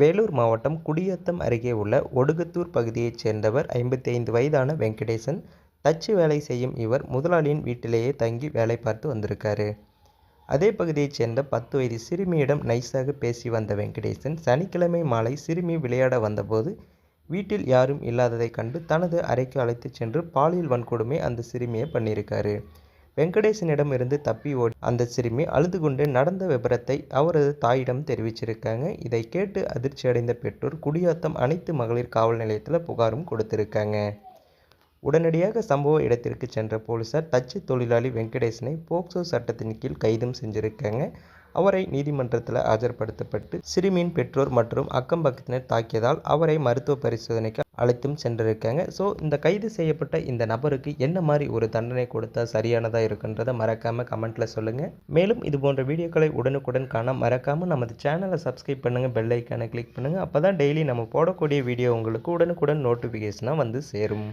வேலூர் மாவட்டம் குடியாத்தம் அருகே உள்ள ஒடுகத்தூர் பகுதியைச் சேர்ந்தவர் ஐம்பத்தி ஐந்து வயதான வெங்கடேசன் தச்சு வேலை செய்யும் இவர் முதலாளியின் வீட்டிலேயே தங்கி வேலை பார்த்து வந்திருக்காரு. அதே பகுதியைச் சேர்ந்த பத்து வயது சிறுமியிடம் நைஸாக பேசி வந்த வெங்கடேசன் சனிக்கிழமை மாலை சிறுமி விளையாட வந்தபோது வீட்டில் யாரும் இல்லாததை கண்டு தனது அறைக்கு அழைத்துச் சென்று பாலியல் வன்கொடுமை அந்த சிறுமியை பண்ணியிருக்காரு. வெங்கடேசனிடம் இருந்து தப்பி ஓடி அந்த சிறுமி அழுது கொண்டு நடந்த விபரத்தை அவரது தாயிடம் தெரிவிச்சிருக்காங்க. இதை கேட்டு அதிர்ச்சி அடைந்த பெற்றோர் குடியாத்தம் அனைத்து மகளிர் காவல் நிலையத்தில் புகாரும் கொடுத்திருக்காங்க. உடனடியாக சம்பவ இடத்திற்கு சென்ற போலீசார் தச்சு தொழிலாளி வெங்கடேசனை போக்சோ சட்டத்தின் கீழ் கைதும் செஞ்சுருக்காங்க. அவரை நீதிமன்றத்தில் ஆஜர்படுத்தப்பட்டு சிறுமியின் பெற்றோர் மற்றும் அக்கம் பக்கத்தினர் தாக்கியதால் அவரை மருத்துவ பரிசோதனைக்கு அழைத்தும் சென்றிருக்காங்க. ஸோ இந்த கைது செய்யப்பட்ட இந்த நபருக்கு என்ன மாதிரி ஒரு தண்டனை கொடுத்தா சரியானதாக இருக்குன்றதை மறக்காமல் கமெண்ட்டில் சொல்லுங்கள் மேலும் இது போன்ற வீடியோக்களை உடனுக்குடன் காண மறக்காமல் நமது சேனலை சப்ஸ்கிரைப் பண்ணுங்கள் பெல் ஐக்கானை கிளிக் பண்ணுங்கள் அப்போ தான் டெய்லி நம்ம போடக்கூடிய வீடியோ உங்களுக்கு உடனுக்குடன் நோட்டிஃபிகேஷனாக வந்து சேரும்.